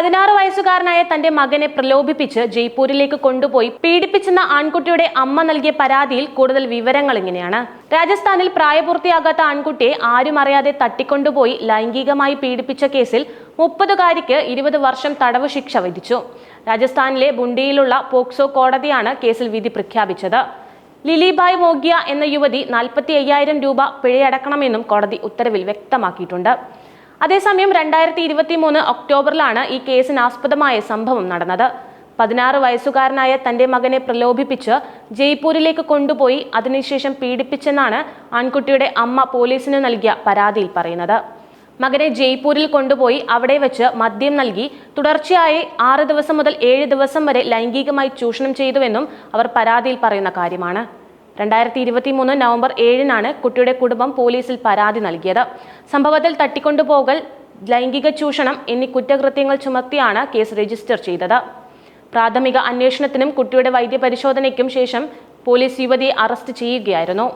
പതിനാറ് വയസ്സുകാരനായ തന്റെ മകനെ പ്രലോഭിപ്പിച്ച് ജയ്പൂരിലേക്ക് കൊണ്ടുപോയി പീഡിപ്പിച്ചെന്ന ആൺകുട്ടിയുടെ അമ്മ നൽകിയ പരാതിയിൽ കൂടുതൽ വിവരങ്ങൾ ഇങ്ങനെയാണ്. രാജസ്ഥാനിൽ പ്രായപൂർത്തിയാകാത്ത ആൺകുട്ടിയെ ആരും അറിയാതെ തട്ടിക്കൊണ്ടുപോയി ലൈംഗികമായി പീഡിപ്പിച്ച കേസിൽ മുപ്പതുകാരിക്ക് ഇരുപത് വർഷം തടവ് ശിക്ഷ വിധിച്ചു. രാജസ്ഥാനിലെ ബുണ്ടിയിലുള്ള പോക്സോ കോടതിയാണ് കേസിൽ വിധി പ്രഖ്യാപിച്ചത്. ലിലിബായ് മോഗിയ എന്ന യുവതി നാൽപ്പത്തി അയ്യായിരം രൂപ പിഴയടക്കണമെന്നും കോടതി ഉത്തരവിൽ വ്യക്തമാക്കിയിട്ടുണ്ട്. അതേസമയം രണ്ടായിരത്തി ഇരുപത്തി മൂന്ന് ഒക്ടോബറിലാണ് ഈ കേസിന് ആസ്പദമായ സംഭവം നടന്നത്. പതിനാറ് വയസ്സുകാരനായ തന്റെ മകനെ പ്രലോഭിപ്പിച്ച് ജയ്പൂരിലേക്ക് കൊണ്ടുപോയി അതിനുശേഷം പീഡിപ്പിച്ചെന്നാണ് ആൺകുട്ടിയുടെ അമ്മ പോലീസിന് നൽകിയ പരാതിയിൽ പറയുന്നത്. മകനെ ജയ്പൂരിൽ കൊണ്ടുപോയി അവിടെ വെച്ച് മദ്യം നൽകി തുടർച്ചയായി ആറ് ദിവസം മുതൽ ഏഴ് ദിവസം വരെ ലൈംഗികമായി ചൂഷണം ചെയ്തുവെന്നും അവർ പരാതിയിൽ പറയുന്ന കാര്യമാണ്. രണ്ടായിരത്തി ഇരുപത്തി മൂന്ന് നവംബർ ഏഴിനാണ് കുട്ടിയുടെ കുടുംബം പോലീസിൽ പരാതി നൽകിയത്. സംഭവത്തിൽ തട്ടിക്കൊണ്ടുപോകൽ ലൈംഗിക ചൂഷണം എന്നീ കുറ്റകൃത്യങ്ങൾ ചുമത്തിയാണ് കേസ് രജിസ്റ്റർ ചെയ്തത്. പ്രാഥമിക അന്വേഷണത്തിനും കുട്ടിയുടെ വൈദ്യപരിശോധനയ്ക്കും ശേഷം പോലീസ് യുവതിയെ അറസ്റ്റ് ചെയ്യുകയായിരുന്നു.